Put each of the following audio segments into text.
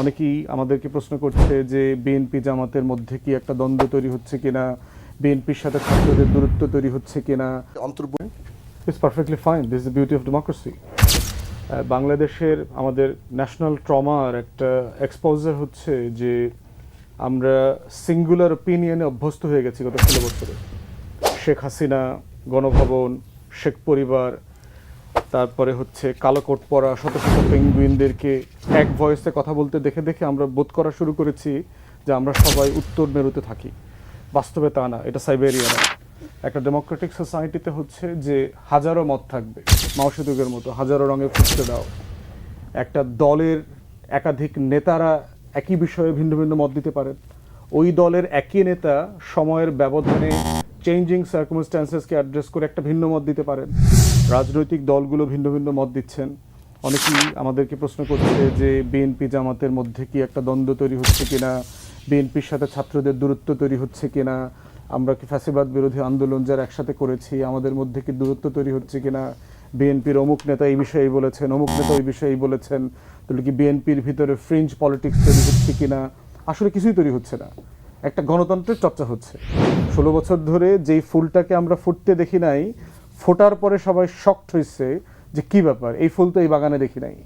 অনেকেই আমাদেরকে প্রশ্ন করছে যে বিএনপি জামাতের মধ্যে কি একটা দ্বন্দ্ব তৈরি হচ্ছে কিনা? বিএনপির সাথে ছাত্রদের দূরত্ব তৈরি হচ্ছে কিনা? অন্তর্ভুক্ত it's perfectly fine this the beauty of democracy বাংলাদেশের আমাদের ন্যাশনাল ট্রমার একটা এক্সপোজার হচ্ছে যে আমরা সিঙ্গুলার ওপিনিয়নে অভ্যস্ত হয়ে গেছি গত ষোলো বছরে। শেখ হাসিনা গণভবন শেখ পরিবার তারপরে হচ্ছে কালো কোট পরা শত শত পেঙ্গুইনদেরকে এক ভয়েসে কথা বলতে দেখে দেখে আমরা বোধ করা শুরু করেছি যে আমরা সবাই উত্তর মেরুতে থাকি। বাস্তবে তা না, এটা সাইবেরিয়া না। একটা ডেমোক্রেটিক সোসাইটিতে হচ্ছে যে হাজারো মত থাকবে মাওসেদুগের মতো, হাজারো রঙে ফুটতে দাও। একটা দলের একাধিক নেতারা একই বিষয়ে ভিন্ন ভিন্ন মত দিতে পারেন। ওই দলের একই নেতা সময়ের ব্যবধানে চেঞ্জিং সার্কমস্ট্যান্সেসকে অ্যাড্রেস করে একটা ভিন্ন মত দিতে পারেন। রাজনৈতিক দলগুলো ভিন্ন ভিন্ন মত দিচ্ছেন। অনেকেই আমাদেরকে প্রশ্ন করছে যে বিএনপি জামাতের মধ্যে কি একটা দ্বন্দ্ব তৈরি হচ্ছে কিনা? বিএনপির সাথে ছাত্রদের দূরত্ব তৈরি হচ্ছে কিনা? আমরা কি ফ্যাসিবাদ বিরোধী আন্দোলন যারা একসাথে করেছি, আমাদের মধ্যে কি দূরত্ব তৈরি হচ্ছে কিনা? বিএনপির অমুক নেতা এই বিষয়েই বলেছেন, অমুক নেতা ওই বিষয়েই বলেছেন। তাহলে কি বিএনপির ভিতরে ফ্রিঞ্জ পলিটিক্স তৈরি হচ্ছে কিনা? আসলে কিছুই তৈরি হচ্ছে না। একটা গণতন্ত্রের চর্চা হচ্ছে। ষোলো বছর ধরে যেই ফুলটাকে আমরা ফুটতে দেখি নাই ফোটার পরে সবাই শক্ট হয়েছে যে কি ব্যাপার? এই ফুল তো এই বাগানে দেখি নাই।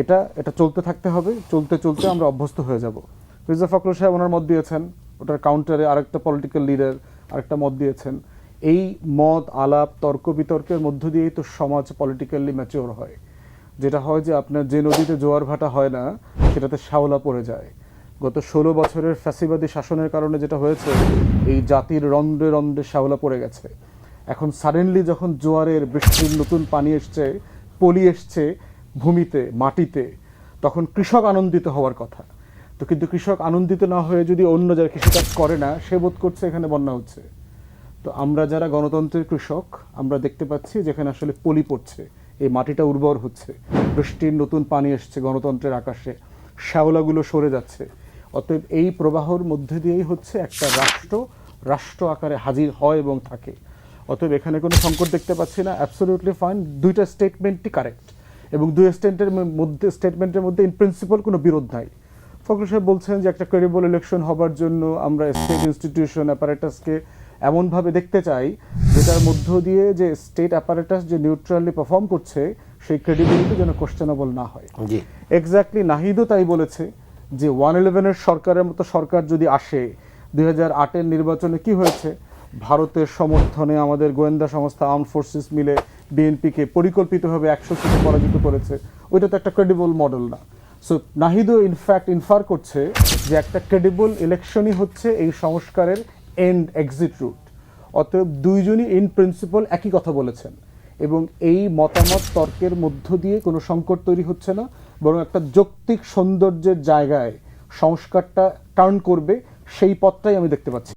এটা এটা চলতে থাকতে হবে, চলতে চলতে আমরা অভ্যস্ত হয়ে যাব। মির্জা ফখরুল সাহেব ওনার মত দিয়েছেন, ওটার কাউন্টারে আরেকটা পলিটিক্যাল লিডার আরেকটা মত দিয়েছেন। এই মত, আলাপ, তর্ক, বিতর্কের মধ্য দিয়েই তো সমাজ পলিটিক্যালি ম্যাচিওর হয়। যেটা হয় যে আপনার যে নদীতে জোয়ার ভাটা হয় না, সেটাতে শ্যাওলা পড়ে যায়। গত ষোলো বছরের ফ্যাসিবাদী শাসনের কারণে যেটা হয়েছে, এই জাতির রন্ধ্রে রন্ধ্রে শ্যাওলা পড়ে গেছে। এখন সাডেনলি যখন জোয়ারের বৃষ্টির নতুন পানি এসছে, পলি এসছে ভূমিতে, মাটিতে, তখন কৃষক আনন্দিত হওয়ার কথা। তো কিন্তু কৃষক আনন্দিত না হয়ে যদি অন্য যারা কৃষিকাজ করে না, সে বোধ করছে এখানে বন্যা হচ্ছে। তো আমরা যারা গণতন্ত্রের কৃষক, আমরা দেখতে পাচ্ছি যেখানে আসলে পলি পড়ছে, এই মাটিটা উর্বর হচ্ছে, বৃষ্টির নতুন পানি এসছে গণতন্ত্রের আকাশে, শ্যাওলাগুলো সরে যাচ্ছে। অতএব এই প্রবাহর মধ্যে দিয়েই হচ্ছে একটা রাষ্ট্র রাষ্ট্র আকারে হাজির হয় এবং থাকে। অতএব এখানে কোনো সংকট দেখতে পাচ্ছি না। অ্যাবসলিউটলি ফাইন দুইটা স্টেটমেন্টই কারেক্ট এবং দুই স্টেটের মধ্যে স্টেটমেন্টের মধ্যে ইন প্রিন্সিপাল কোনো বিরোধ নাই। ফখরুল সাহেব বলছেন যে একটা ক্রেডিবল ইলেকশন হবার জন্য আমরা স্টেট ইনস্টিটিউশন অ্যাপারেটাসকে এমনভাবে দেখতে চাই যেটার মধ্য দিয়ে যে স্টেট অ্যাপারেটাস যে নিউট্রালি পারফর্ম করছে সেই ক্রেডিবিলিটি যেন কোশ্চেনেবল না হয়। এক্স্যাক্টলি নাহিদও তাই বলেছে যে ওয়ান ইলেভেনের সরকারের মতো সরকার যদি আসে দুই হাজার আটের নির্বাচনে কি হয়েছে? ভারতের সমর্থনে আমাদের গোয়েন্দা সংস্থা আর্ম ফোর্সেস মিলে বিএনপিকে পরিকল্পিতভাবে একশো সিটে পরাজিত করেছে। ওইটা তো একটা ক্রেডিবল মডেল না। সো নাহিদও ইনফ্যাক্ট ইনফার করছে যে একটা ক্রেডিবল ইলেকশনই হচ্ছে এই সংস্কারের এন্ড এক্সিট রুট অতএব দুইজনই ইন প্রিন্সিপাল একই কথা বলেছেন। এবং এই মতামত তর্কের মধ্য দিয়ে কোনো সংকট তৈরি হচ্ছে না, বরং একটা যৌক্তিক সৌন্দর্যের জায়গায় সংস্কারটা টার্ন করবে, সেই পথটাই আমি দেখতে পাচ্ছি।